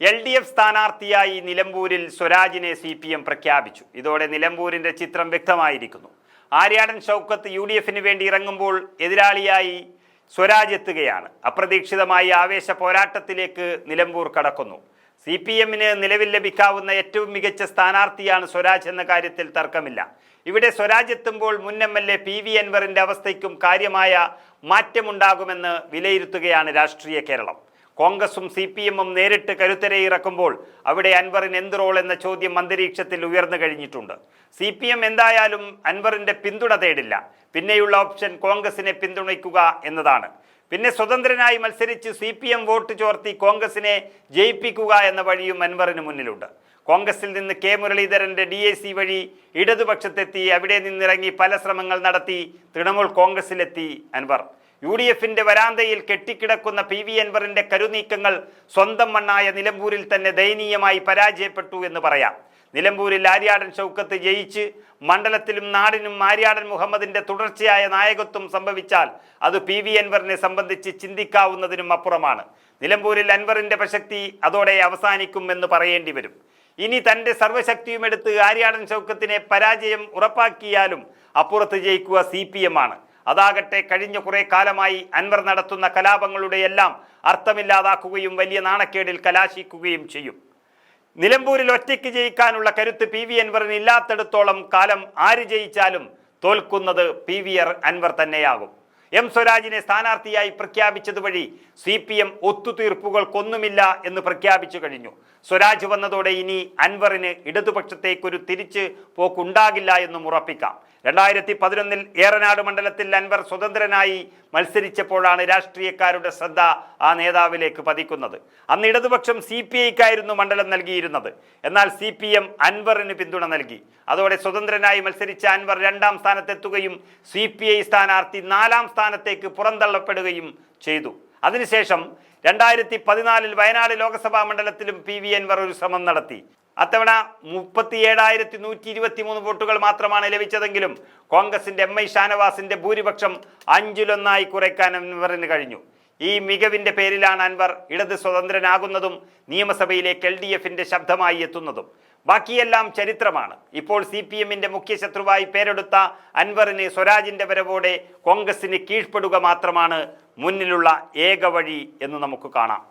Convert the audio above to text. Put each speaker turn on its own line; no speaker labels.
L D F സ്ഥാനാർത്ഥിയായി നിലമ്പൂരിൽ സ്വരാജിനെ C P M പ്രഖ്യാപിച്ചു. ഇതോടെ നിലമ്പൂരിന്റെ ചിത്രം വ്യക്തമായിരിക്കുന്നു. ആര്യാടൻ ഷൗക്കത്ത് യു ഡി എഫിന് വേണ്ടി ഇറങ്ങുമ്പോൾ എതിരാളിയായി സ്വരാജ് എത്തുകയാണ്. അപ്രതീക്ഷിതമായി ആവേശ പോരാട്ടത്തിലേക്ക് നിലമ്പൂർ കടക്കുന്നു. സി പി എമ്മിന് നിലവിൽ ലഭിക്കാവുന്ന ഏറ്റവും മികച്ച സ്ഥാനാർത്ഥിയാണ് സ്വരാജ് എന്ന കാര്യത്തിൽ തർക്കമില്ല. ഇവിടെ സ്വരാജ് എത്തുമ്പോൾ മുൻ M L A P V അൻവറിന്റെ അവസ്ഥയ്ക്കും കാര്യമായ മാറ്റമുണ്ടാകുമെന്ന് വിലയിരുത്തുകയാണ് രാഷ്ട്രീയ കേരളം. കോൺഗ്രസും സി പി എമ്മും നേരിട്ട് കരുത്തരെ ഇറക്കുമ്പോൾ അവിടെ അൻവറിന് എന്ത് റോൾ എന്ന ചോദ്യം അന്തരീക്ഷത്തിൽ ഉയർന്നു കഴിഞ്ഞിട്ടുണ്ട്. സി പി എം എന്തായാലും അൻവറിന്റെ പിന്തുണ തേടില്ല. പിന്നെയുള്ള ഓപ്ഷൻ കോൺഗ്രസിനെ പിന്തുണയ്ക്കുക എന്നതാണ്. പിന്നെ സ്വതന്ത്രനായി മത്സരിച്ച് സി പി എം വോട്ട് ചോർത്തി കോൺഗ്രസിനെ ജയിപ്പിക്കുക എന്ന വഴിയും അൻവറിന് മുന്നിലുണ്ട്. കോൺഗ്രസിൽ നിന്ന് കെ മുരളീധരന്റെ ഡി എ സി വഴി ഇടതുപക്ഷത്തെത്തി അവിടെ നിന്നിറങ്ങി പല ശ്രമങ്ങൾ നടത്തി തൃണമൂൽ കോൺഗ്രസിലെത്തി അൻവർ. യു ഡി എഫിന്റെ വരാന്തയിൽ കെട്ടിക്കിടക്കുന്ന പി വി അൻവറിന്റെ കരുനീക്കങ്ങൾ സ്വന്തം മണ്ണായ നിലമ്പൂരിൽ തന്നെ ദയനീയമായി പരാജയപ്പെട്ടു എന്ന് പറയാം. നിലമ്പൂരിൽ ആര്യാടൻ ഷൗക്കത്ത് ജയിച്ച് മണ്ഡലത്തിലും നാടിനും ആര്യാടൻ മുഹമ്മദിന്റെ തുടർച്ചയായ നായകത്വം സംഭവിച്ചാൽ അത് പി വി അൻവറിനെ സംബന്ധിച്ച് ചിന്തിക്കാവുന്നതിനും അപ്പുറമാണ്. നിലമ്പൂരിൽ അൻവറിന്റെ പ്രസക്തി അതോടെ അവസാനിക്കും എന്ന് പറയേണ്ടി വരും. ഇനി തന്റെ സർവശക്തിയും എടുത്ത് ആര്യാടൻ ചൗക്കത്തിനെ പരാജയം ഉറപ്പാക്കിയാലും അപ്പുറത്ത് ജയിക്കുക സി പി എം ആണ്. അതാകട്ടെ കഴിഞ്ഞ കുറേ കാലമായി അൻവർ നടത്തുന്ന കലാപങ്ങളുടെ എല്ലാം അർത്ഥമില്ലാതാക്കുകയും വലിയ നാണക്കേടിൽ കലാശിക്കുകയും ചെയ്യും. നിലമ്പൂരിൽ ഒറ്റയ്ക്ക് ജയിക്കാനുള്ള കരുത്ത് പി വി അൻവറിന് ഇല്ലാത്തിടത്തോളം കാലം ആര് ജയിച്ചാലും തോൽക്കുന്നത് പി വി അൻവർ തന്നെയാകും. എം സ്വരാജിനെ സ്ഥാനാർത്ഥിയായി പ്രഖ്യാപിച്ചത് വഴി സി പി എം ഒത്തുതീർപ്പുകൾക്കൊന്നുമില്ല എന്ന് പ്രഖ്യാപിച്ചു കഴിഞ്ഞു. സ്വരാജ് വന്നതോടെ ഇനി അൻവറിന് ഇടതുപക്ഷത്തേക്കൊരു തിരിച്ച് പോക്കുണ്ടാകില്ല എന്നും ഉറപ്പിക്കാം. രണ്ടായിരത്തി പതിനൊന്നിൽ ഏറനാട് മണ്ഡലത്തിൽ അൻവർ സ്വതന്ത്രനായി മത്സരിച്ചപ്പോഴാണ് രാഷ്ട്രീയക്കാരുടെ ശ്രദ്ധ ആ നേതാവിലേക്ക് പതിക്കുന്നത്. അന്ന് ഇടതുപക്ഷം സി പി ഐക്കായിരുന്നു മണ്ഡലം നൽകിയിരുന്നത്. എന്നാൽ സി പി എം അൻവറിന് പിന്തുണ നൽകി. അതോടെ സ്വതന്ത്രനായി മത്സരിച്ച അൻവർ രണ്ടാം സ്ഥാനത്തെത്തുകയും സി പി ഐ സ്ഥാനാർത്ഥി നാലാം സ്ഥാനത്തേക്ക് പുറന്തള്ളപ്പെടുകയും ചെയ്തു. അതിനുശേഷം രണ്ടായിരത്തി പതിനാലിൽ വയനാട് ലോക്സഭാ മണ്ഡലത്തിലും പി വി അൻവർ ഒരു ശ്രമം നടത്തി. അത്തവണ മുപ്പത്തി ഏഴായിരത്തി നൂറ്റി ഇരുപത്തി മൂന്ന് വോട്ടുകൾ മാത്രമാണ് ലഭിച്ചതെങ്കിലും കോൺഗ്രസിന്റെ എം ഐ ഷാനവാസിന്റെ ഭൂരിപക്ഷം അഞ്ചിലൊന്നായി കുറയ്ക്കാൻ അൻവറിന് കഴിഞ്ഞു. ഈ മികവിന്റെ പേരിലാണ് അൻവർ ഇടത് സ്വതന്ത്രനാകുന്നതും നിയമസഭയിലേക്ക് എൽ ഡി എഫിന്റെ ശബ്ദമായി എത്തുന്നതും. ബാക്കിയെല്ലാം ചരിത്രമാണ്. ഇപ്പോൾ സി പി എമ്മിന്റെ മുഖ്യ ശത്രുവായി പേരെടുത്ത അൻവറിന് സ്വരാജിന്റെ വരവോടെ കോൺഗ്രസിന് കീഴ്പ്പെടുക മാത്രമാണ് മുന്നിലുള്ള ഏക വഴി എന്ന് നമുക്ക് കാണാം.